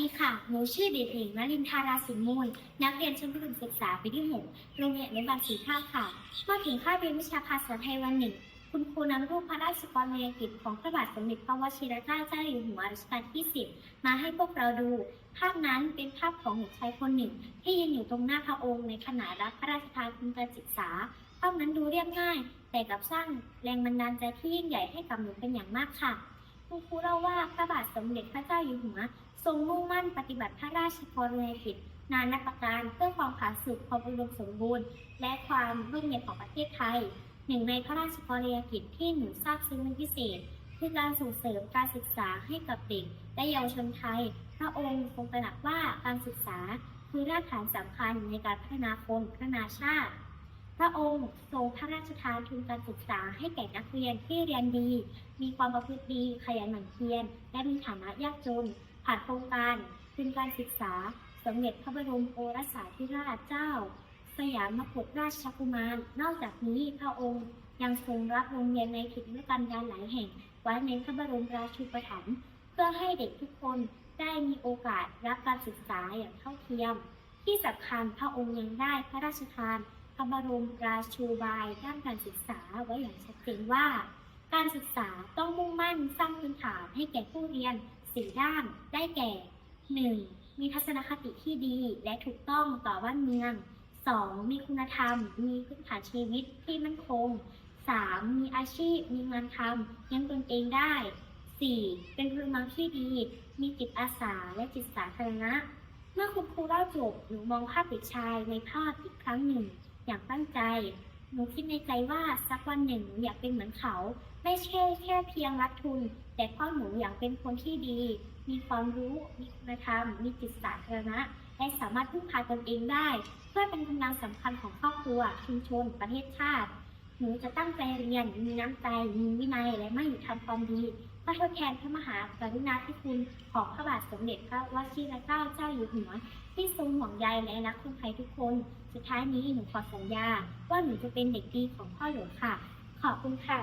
ดีค่ะ หนูชื่อเด็กหญิงนลินทาราสินมูล นักเรียนชั้นประถมศึกษาปีที่หกโรงเรียนในบางสีท่าค่ะเมื่อถึงคาบเรียนวิชาภาษาไทยวันหนึ่ง คุณครูนำรูปพระราชกรณียกิจของพระบาทสมเด็จพระวชิรเกล้าเจ้าอยู่หัวรัชกาลที่10มาให้พวกเราดู ภาพนั้นเป็นภาพของเด็กชายคนหนึ่ง ที่ยืนอยู่ตรงหน้าพระองค์ในขณะรับพระราชทานทุนการศึกษาภาพนั้นดูเรียบง่าย แต่กลับสร้างแรงบันดาลใจที่ยิ่งใหญ่ให้กับหนูเป็นอย่างมากค่ะ คุณครูเล่าว่าพระบาทสมเด็จพระเจ้าอยู่หัว ทรงมุ่งมั่นปฏิบัติพระราชกรณียกิจนานาประการเพื่อความผาสุกความอุดมสมบูรณ์ และความร่มเย็นของประเทศไทย หนึ่งในพระราชกรณียกิจที่หนูทราบซึ้งเป็นพิเศษ คือการส่งเสริมการศึกษาให้กับเด็กและเยาวชนไทย พระองค์ทรงตระหนักว่าการศึกษาคือรากฐานสำคัญในการพัฒนาคนพัฒนาชาติ พระองค์ทรงพระราชทานทุนการศึกษาให้แก่นักเรียนที่เรียนดี มีความประพฤติดี ขยันหมั่นเพียร และมีฐานะยากจน ผ่านโครงการทุนการศึกษา สมเด็จพระบรมโอรสาธิราชเจ้า สยามกุฎราชกุมาร นอกจากนี้พระองค์ยังทรงรับโรงเรียนในถิ่นธุรกันดารหลายแห่ง ไว้ในพระบรมราชูปถัมภ์เพื่อให้เด็กทุกคนได้มีโอกาสรับการศึกษาอย่างเท่าเทียม ที่สำคัญพระองค์ยังได้พระราชทาน พระบรมราชูบายด้านการศึกษาไว้อย่างชัดเจนว่า การศึกษาต้องมุ่งมั่นสร้างพื้นฐานให้แก่ผู้เรียนสี่ด้านได้แก่ 1. มีทัศนคติที่ดีและถูกต้องต่อบ้านเมือง 2. มีคุณธรรม มีพื้นฐานชีวิตที่มั่นคง 3. มีอาชีพ มีงานทำยังตนเองได้ 4. เป็นพลเมืองที่ดี มีจิตอาสาและจิตสาธารณะ เมื่อคุณครูเล่าจบหนูมองภาพเด็กชายในภาพอีกครั้งหนึ่ง อย่างตั้งใจ หนูคิดในใจว่าสักวันหนึ่งหนูอยากเป็นเหมือนเขา ไม่ใช่แค่เพียงรักทุน แต่พราะหนูอยากเป็นคนที่ดี มีความรู้ มีคุณธรรม มีจิตสาธารณะ และสามารถพึ่งพาตนเองได้ เพื่อเป็นกำลังสำคัญของครอบครัว ชุมชน ประเทศชาติ หนูจะตั้งใจเรียน มีน้ำใจ มีวินัย และไม่หยุดทำความดี เพื่อทดแทนพระมหากรุณาธิคุณของพระบาทสมเด็จพระวชิรเกล้าเจ้าอยู่หัว ที่ทรงห่วงใยและรักคนไทยทุกคน สุดท้ายนี้หนูขอสัญญา ว่าหนูจะเป็นเด็กดีของพ่อหลวงค่ะ ขอบคุณค่ะ